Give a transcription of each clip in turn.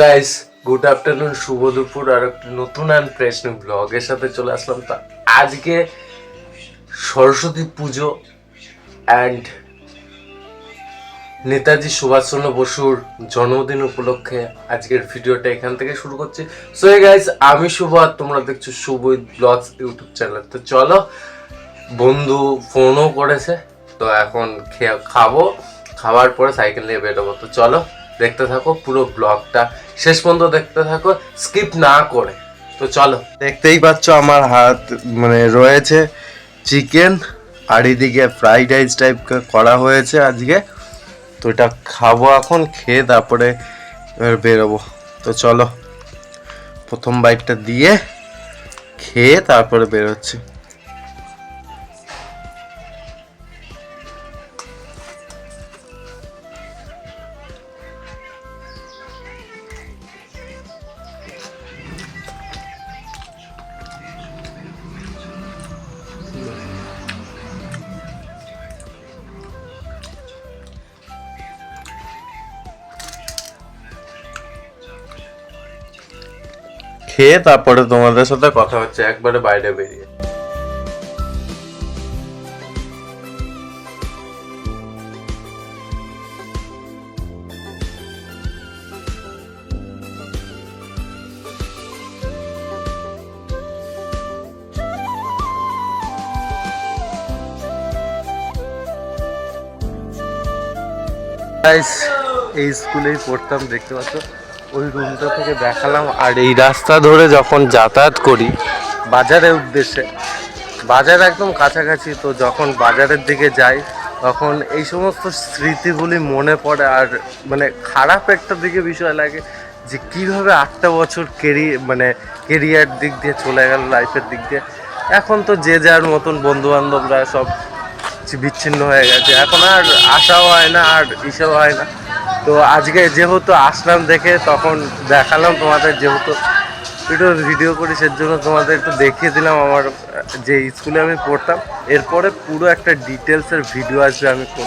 Guys good afternoon শুভ দুপুর, আর একটি নতুন অ্যান্ড ফ্রেশ নিউ ব্লগের সাথে চলে আসলাম। তো আজকে সরস্বতী পুজো অ্যান্ড নেতাজি সুভাষচন্দ্র বসুর জন্মদিন উপলক্ষে আজকের ভিডিওটা এখান থেকে শুরু করছি। সো গাইস আমি শুভ, আর তোমরা দেখছ শুভ ব্লগস ইউটিউব চ্যানেল তো চলো, বন্ধু ফোনও করেছে, তো এখন খেয়ে খাব, খাওয়ার পরে সাইকেল নিয়ে বেরোবো। তো চলো দেখতে থাকো, পুরো ব্লগটা। শেষ পর্যন্ত দেখতে থাকো স্কিপ না করে। তো চলো। দেখতেই পাচ্ছ আমার হাত মানে রয়েছে চিকেন, আর এদিকে ফ্রাইড রাইস টাইপ করা হয়েছে আজকে। তো এটা খাব এখন, খেয়ে তারপরে এবার বেরোবো। তো চলো, প্রথম বাইকটা দিয়ে খেয়ে তারপরে বেরোচ্ছি। খেয়ে তারপরে তোমাদের সাথে কথা হচ্ছে একবারে বাইরে বেরিয়ে। এই স্কুলেই পড়তাম দেখতে পাচ্ছ? ওই রুমটা থেকে দেখালাম আর এই রাস্তা ধরে যখন যাতায়াত করি, বাজারের উদ্দেশ্যে। বাজার একদম কাছাকাছি, তো যখন বাজারের দিকে যাই, তখন এই সমস্ত স্মৃতিগুলি মনে পড়ে আর মানে খারাপ একটা দিকে বিষয় লাগে যে কীভাবে আটটা বছর কেরি মানে কেরিয়ার দিক দিয়ে চলে গেল লাইফের দিক দিয়ে। এখন তো যে যার মতন বন্ধু বান্ধবরা সব বিচ্ছিন্ন হয়ে গেছে। এখন আর আশাও হয় না, আর ইসেও হয় না। তো আজকে যেহেতু আসলাম দেখে তখন দেখালাম তোমাদের, যেহেতু একটু ভিডিও করি সের জন্য তোমাদের একটু দেখিয়ে দিলাম আমার, যে স্কুলে আমি পড়তাম। এরপরে পুরো একটা ডিটেলসের ভিডিও আসবে আমি কোন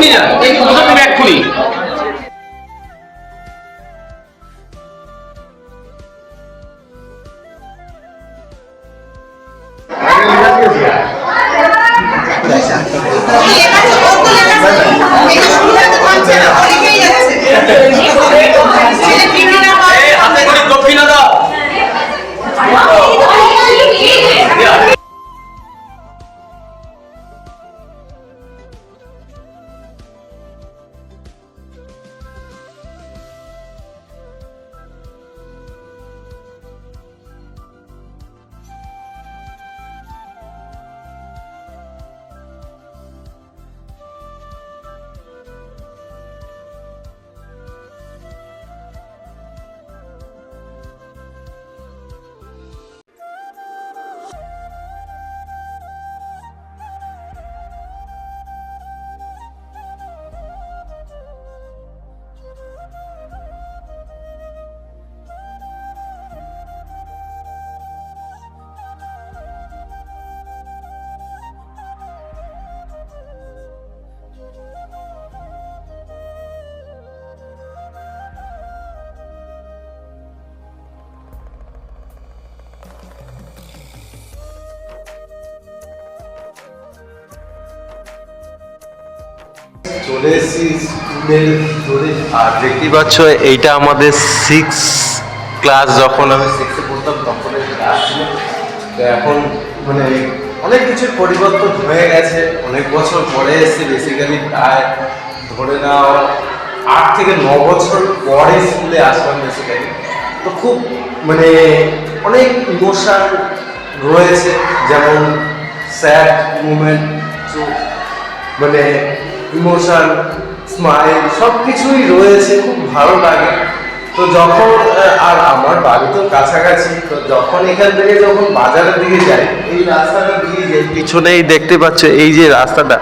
সব নিয়ে যা সব নিয়ে এক্ষুনি এই চলে এসেছি স্কুলের ভিতরে। আর দেখতেই পাচ্ছ, এইটা আমাদের সিক্স ক্লাস যখন আমি সিক্সে পড়তাম, তখন ক্লাস তো এখন মানে অনেক কিছুর পরিবর্তন হয়ে গেছে। অনেক বছর পরে এসেছি বেসিক্যালি প্রায় ধরে নাও আট থেকে ন বছর পরে স্কুলে আসলাম বেসিক্যালি তো খুব মানে অনেক ইমোশন রয়েছে। যেমন স্যাড মুমেন্ট মানে ইমোশন স্মাইল সব কিছুই রয়েছে, খুব ভালো লাগে। তো যখন আর আমার বাড়ি তো কাছাকাছি, তো যখন এখান থেকে যখন বাজারের দিকে যাই, এই রাস্তাটা দিয়ে যাই পিছনেই দেখতে পাচ্ছ, এই যে রাস্তাটা,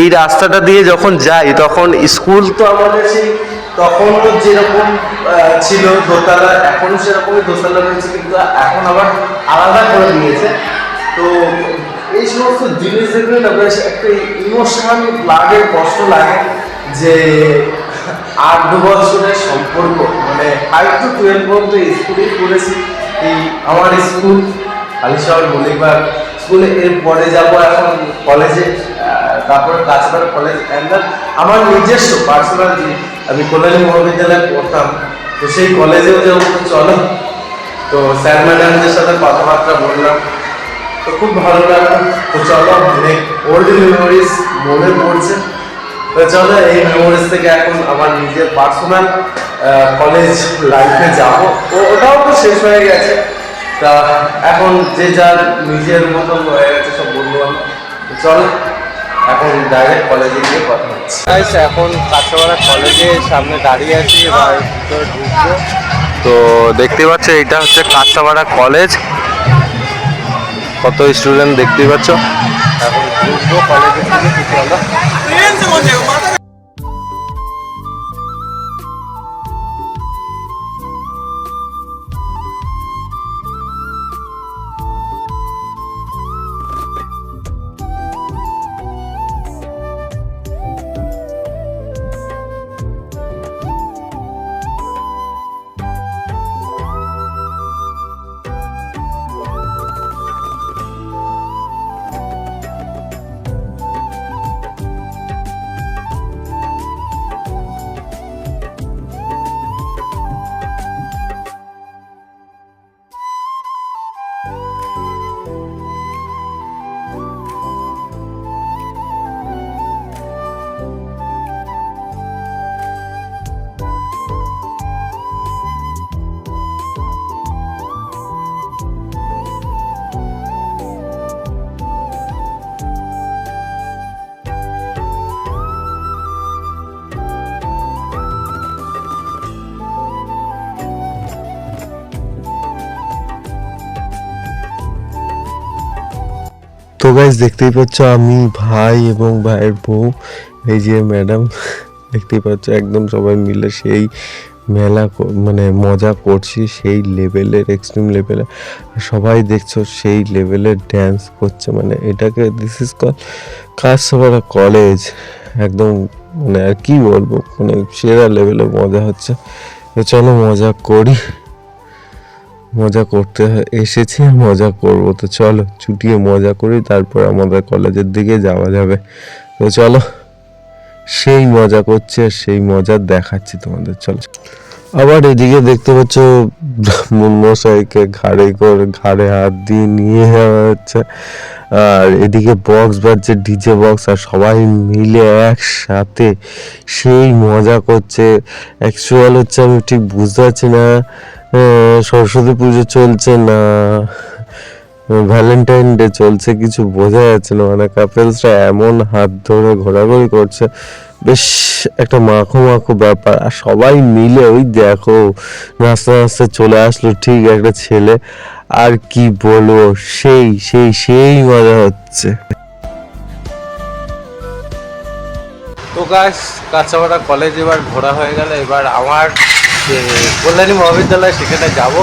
এই রাস্তাটা দিয়ে যখন যাই, তখন স্কুল তো আমাদের সেই তখন তো যেরকম ছিল দোতলা এখনও সেরকমই দোতলা রয়েছে, কিন্তু এখন আবার আলাদা করে দিয়েছে। তো এই সমস্ত জিনিস দেখলে না বেশ একটা ইমোশনাল লাগে, কষ্ট লাগে যে আট দু বছরের সম্পর্ক। মানে ফাইভ টু টুয়েলভ পর্যন্ত স্কুলেই পড়েছি। এই আমার স্কুল আলিশহর মলিবার স্কুলে এর পরে যাব এখন কলেজে তারপরে কাছাড় কলেজ অ্যান্ড আমার নিজস্ব পার্সোনাল যে আমি কল্যাণী মহাবিদ্যালয়ে পড়তাম, তো সেই কলেজেও যাব চলো, তো স্যার ম্যাডামদের সাথে কথাবার্তা বললাম। তো খুব ভালো লাগল। তো চলো অনেক ওল্ড মেমোরিজ মনে পড়ছে। তো চলো এই মেমোরিজ থেকে এখন আমার নিজের পার্সোনাল কলেজ লাইফে যাব। ও ওটাও তো শেষ হয়ে গেছে। তা এখন যে যার নিজের মতন হয়ে গেছে সব বন্ধু বান্ধব। তো চলো এখন ডাইরেক্ট কলেজে গিয়ে কথা হচ্ছে এখন কাছাপাড়া কলেজে সামনে দাঁড়িয়ে আছি তো দেখতে পাচ্ছ এটা হচ্ছে কাঁচাপাড়া কলেজ কত স্টুডেন্ট দেখতেই পাচ্ছ? এখন কলেজের দিকে কিছু চলো গাইজ দেখতেই পাচ্ছ আমি, ভাই এবং ভাইয়ের বউ। এই যে ম্যাডাম দেখতেই পাচ্ছ একদম সবাই মিলে সেই মেলা মানে মজা করছি, সেই লেভেলের এক্সট্রিম লেভেলের সবাই দেখছ সেই লেভেলের ড্যান্স করছে মানে এটাকে দিস ইজ কল কাজসভারা কলেজ একদম মানে আর কি বলব মানে সেরা লেভেলের মজা হচ্ছে। তো চলো মজা করি। মজা করতে এসেছি, মজা করব। তো চলো, ছুটিয়ে মজা করি, তারপর আমাদের কলেজের দিকে যাওয়া যাবে। তো চলো, সেই মজা করছে আর সেই মজা দেখাচ্ছি তোমাদের। চলো। আবার এদিকে দেখতে পাচ্ছ মশাইকে ঘাড়ে করে, ঘাড়ে হাত দিয়ে নিয়ে হচ্ছে। আর এদিকে বক্স বাজছে ডিজে বক্স আর সবাই মিলে একসাথে সেই মজা করছে। অ্যাকচুয়াল হচ্ছে আমি ঠিক বুঝতে পারছি না সরস্বতী পুজো চলছে না ভ্যালেন্টাইন ডে চলছে, কিছু বোঝা যাচ্ছে না। মানে কাপেলসরা এমন হাত ধরে ঘোরাঘুরি করছে। বেশ একটা মাখো মাখো ব্যাপার। আর সবাই মিলে ওই দেখো, নাচতে নাচতে চলে আসলো ঠিক একটা ছেলে। আর কি বলব, সেই সেই সেই মজা হচ্ছে। তো গাছ কাঁচাপাড়া কলেজ এবার ঘোরা হয়ে গেল। এবার আমার কল্যাণী মহাবিদ্যালয়, সেখানে যাব।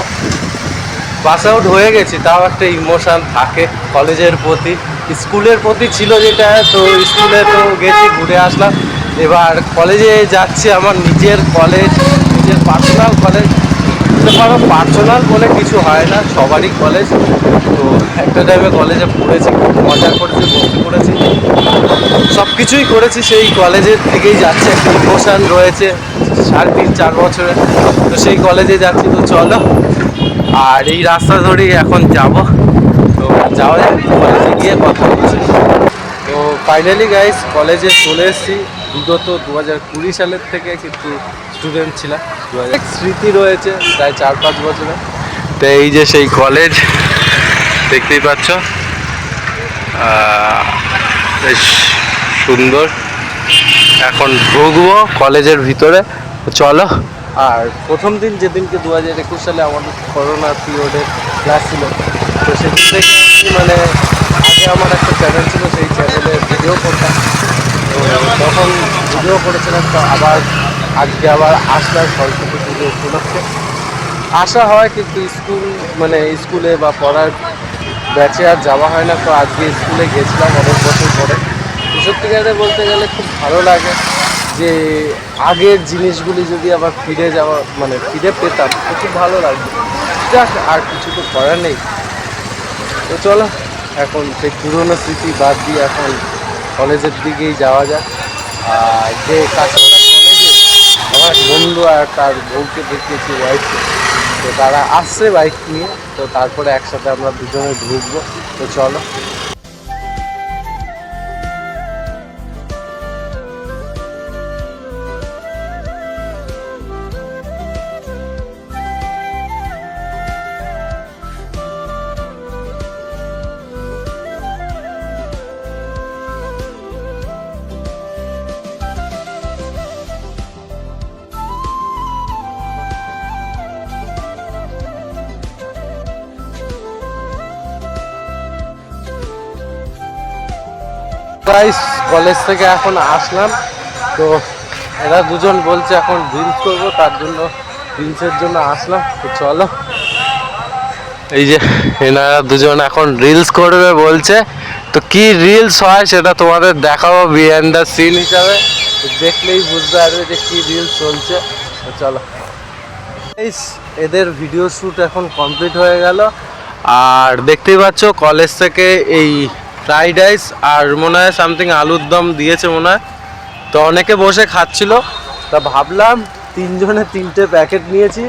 পাস আউট হয়ে গেছি, তাও একটা ইমোশান থাকে কলেজের প্রতি। স্কুলের প্রতি ছিল যেটা, তো স্কুলে তো গেছি, ঘুরে আসলাম। এবার কলেজে যাচ্ছি আমার নিজের কলেজ নিজের পার্সোনাল কলেজ পার্সোনাল বলে কিছু হয় না, সবারই কলেজ তো একটা টাইমে কলেজে পড়েছি, খুব মজা করেছি ভর্তি করেছি সব কিছুই করেছি, সেই কলেজের থেকেই যাচ্ছে, একটা ইমোশন রয়েছে, সাড়ে তিন, চার বছরে তো সেই কলেজে যাচ্ছি, তো চলো। আর এই রাস্তা ধরেই এখন যাব। তো যাওয়া যাক কলেজে গিয়ে কথা হচ্ছে তো ফাইনালি গাইস কলেজে চলে এসেছি। বিগত দু হাজার কুড়ি সালের থেকে কিন্তু স্টুডেন্ট ছিলাম। দু হাজার স্মৃতি রয়েছে প্রায় চার পাঁচ বছরে। তো এই যে সেই কলেজ দেখতেই পাচ্ছ। বেশ সুন্দর। এখন ঢুকবো কলেজের ভিতরে। চলো। আর প্রথম দিন যেদিনকে দু হাজার একুশ সালে আমাদের করোনা পিরিয়ডের ক্লাস ছিল তো সেদিন থেকে মানে আগে আমার একটা চ্যানেল ছিল সেই চ্যানেলে ভিডিও করতাম। তো তখন ভিডিও করেছিলাম তো আবার আজকে আবার আসলাম সরস্বতী পুজো উপলক্ষে। আসা হয় কিন্তু স্কুল মানে স্কুলে বা পড়ার ব্যাচে আর যাওয়া হয় না, তো আজকে স্কুলে গেছিলাম অনেক বছর পরে। সত্যিকারে বলতে গেলে খুব ভালো লাগে যে আগের জিনিসগুলি যদি আবার ফিরে যাওয়া মানে ফিরে পেতাম, তো খুব ভালো লাগবে যাক, আর কিছু তো করার নেই। তো চলো, এখন সেই পুরনো স্মৃতি বাদ দিয়ে এখন কলেজের দিকেই যাওয়া যাক। আর যে কাছাড়া কলেজে, আমার বন্ধু আর তার বউকে দেখিয়েছি ওয়াইফকে তো তারা আসছে বাইক নিয়ে, তো তারপরে একসাথে আমরা দুজনে ঢুকবো। তো চলো। গাইস কলেজ থেকে এখন আসলাম। তো এরা দুজন বলছে এখন রিলস করব, তার জন্য রিলসের জন্য আসলাম। তো চলো। এই যে এনারা দুজন এখন রিলস করবে বলছে। তো কি রিলস হয় সেটা তোমাদের দেখাবো বিহাইন্ড দ্য সিন হিসাবে। দেখলেই বুঝতে পারবে যে কি রিলস চলছে। তো চলো। এদের ভিডিও শ্যুট এখন কমপ্লিট হয়ে গেল। আর দেখতেই পাচ্ছ, কলেজ থেকে এই ফ্রাইড রাইস আর মনে হয় সামথিং আলুর দম দিয়েছে মনে হয়। তো অনেকে বসে খাচ্ছিল। তা ভাবলাম তিনজনে তিনটে প্যাকেট নিয়েছি।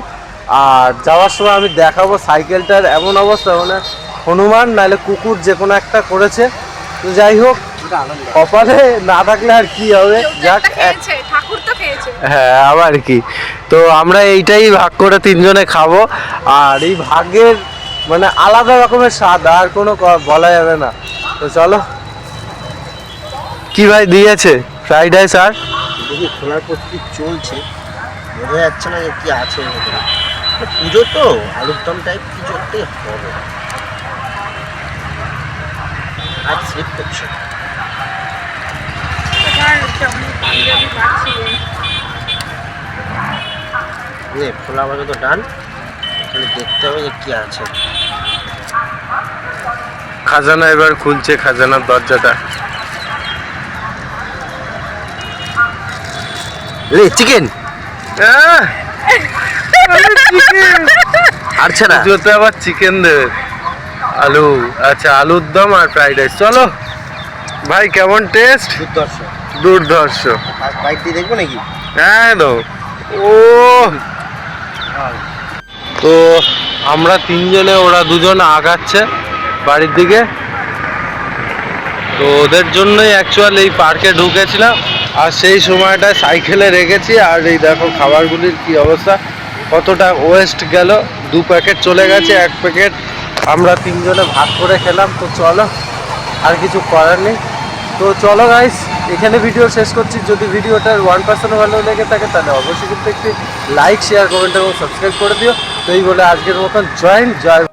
আর যাওয়ার সময় আমি দেখাবো সাইকেলটার এমন অবস্থা মানে হনুমান নাহলে কুকুর যে কোনো একটা করেছে। তো যাই হোক কপালে না থাকলে আর কি হবে? যাক হ্যাঁ আবার কি। তো আমরা এইটাই ভাগ করে তিনজনে খাব। আর এই ভাগের মানে আলাদা রকমের স্বাদ আর কোনো বলা যাবে না। তো চলো। কি ভাই দিয়েছে? ফ্রাইড রাইস আর? দেখি খোলার প্রস্তুতি চলছে। বোঝা যাচ্ছে না যে কি আছে পুজো তো, আলুর দম টাইপ কিছু একটাই হবে। আর স্লিপ করছে। খোলা আপাতত ডান এখানে দেখতে হবে যে কি আছে। খাজানা এবার খুলছে খাজানার দরজাটা। রে চিকেন। না। পুজোতে আবার চিকেন দেবে আলু আচ্ছা আলুর দম আর ফ্রাইড রাইস। চলো। ভাই কেমন টেস্ট? দুর্ধর্ষ। বাইক দিয়ে দেখব নাকি? একদম ও। তো আমরা তিনজনে ওরা দুজন আগাচ্ছে। বাড়ির দিকে। তো ওদের জন্যই অ্যাকচুয়ালি এই পার্কে ঢুকেছিলাম। আর সেই সময়টায় সাইকেলে রেখেছি। আর এই দেখো খাবারগুলির কি অবস্থা। কতটা ওয়েস্ট গেল। দু প্যাকেট চলে গেছে, এক প্যাকেট আমরা তিনজনে ভাগ করে খেলাম। তো চলো, আর কিছু করার নেই। তো চলো গাইস এখানে ভিডিও শেষ করছি। যদি ভিডিওটার ওয়ান পার্সেন্ট ভালো লেগে থাকে, তাহলে অবশ্যই কিন্তু একটি লাইক শেয়ার কমেন্ট এবং সাবস্ক্রাইব করে দিও। তো এই বলে আজকের মতন। জয়েন জয়